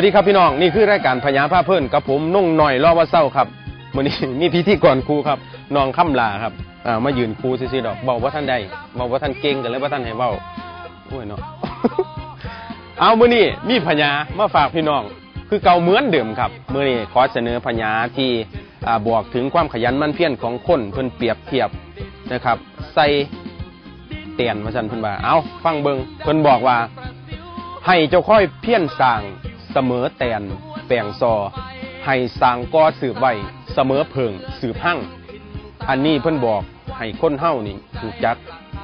วัสดีครับพี่น้องนี่คือรายการพญาผ้าเพื่อนกับผมนุ่งหน่อยรอว่าเศร้าครับวันนี้มีพิธีกรครูครับน้องค่ำลาครับอ่ามายืนครูซื่อๆดอกเบาว่าท่านใดเบาว่าท่านเก่งกันเลยว่าท่านให้เบาโอ้ยเนาะเอามื้อนี้มีพญามาฝากพี่น้อง คือเก่าเหมือนเดิมครับมื้อนี้ขอเสนอพญาที่อ่าบอกถึงความขยันมั่นเพียรของคนเพิ่นเปรียบเทียบนะครับ ใส่เตียนมาสันเพิ่นว่าเอาฟังเบิงเพิ่นบอกว่า ให้เจ้าค่อยเพี้ยนสร้าง สมอแตนแปลงซอให้สร้างกอสืบไว้เสมอเพิงสืบหั่งอันนี้เพิ่นบอกให้คนเฮานี่หูจัก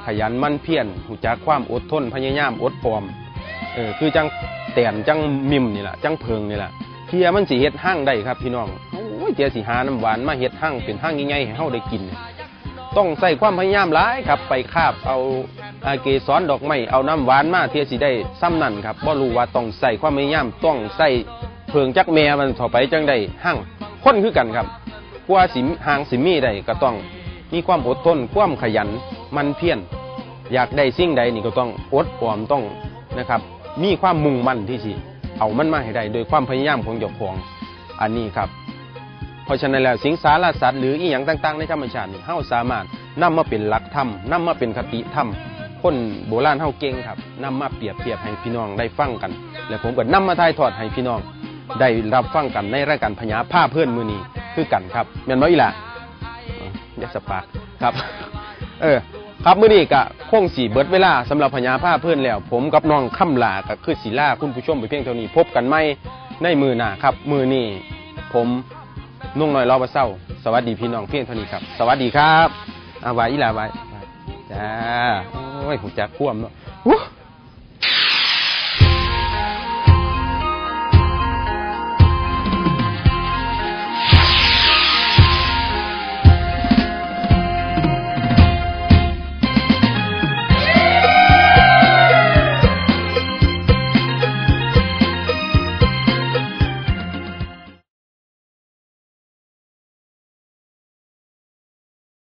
ขยันมั่นเพียรหูจักความอดทนพยายามอดออมเออคือจังแตนจังมิมนี่แหละจังเพิงนี่แหละเทียมันสิเฮ็ดหั่งได้ครับ พี่น้องโอ้ยเทียสิหาน้ำหวานมาเฮ็ดหั่งเป็นหั่งใหญ่ๆให้เฮาได้กิน ต้องใส่ความพยายามหลายครับ ไปคาบเอาอาเกสรดอกไม้เอาน้ำหวานมาเทียสิได้ซ้ำนั่นครับบ่รู้ว่าต้องใส่ความพยายามต้องใส่เพิงจักแม่มันต่อไปจังได้หั่งคนคือกันครับกว่าสิหางสิมีได้ก็ต้องมีความอดทนความขยันมันเพียรอยากได้สิ่งใดนี่ก็ต้องอดออมต้องนะครับ มีความมุ่งมั่นที่สิเอามันมาให้ได้โดยความพยายามของเจ้าของอันนี้ครับ เพราะฉะนั้นแล้วสิงสารสัตว์หรืออีหยังต่างๆในธรรมชาตินี่เฮาสามารถนำมาเป็นหลักธรรมนำมาเป็นคติธรรมคนโบราณเฮาเก่งครับนำมาเปรียบเทียบให้พี่น้องได้ฟังกัน และผมก็นำมาถ่ายทอดให้พี่น้อง ได้รับฟังกันในรายการพญาผ้าเพื่อนมือนี้คือกันครับแม่นบ่อีล่ะยักสปากครับ เออ ครับมื้อนี้ก็คงสีเบิดเวลาสำหรับพญาผ้าเพื่อนแล้ว ผมกับน้องค่ำลาก็คือศิลาคุณผู้ชมไปเพียงเท่านี้พบกันไหมในมือหน้าครับ มือนี้ผม นุ่งน้อยรอบ่เศร้า สวัสดีพี่น้องเพียงเท่านี้ครับ สวัสดีครับอาไว้อีลาวายจ้า โอ้ยหูจักคว่ำเนาะ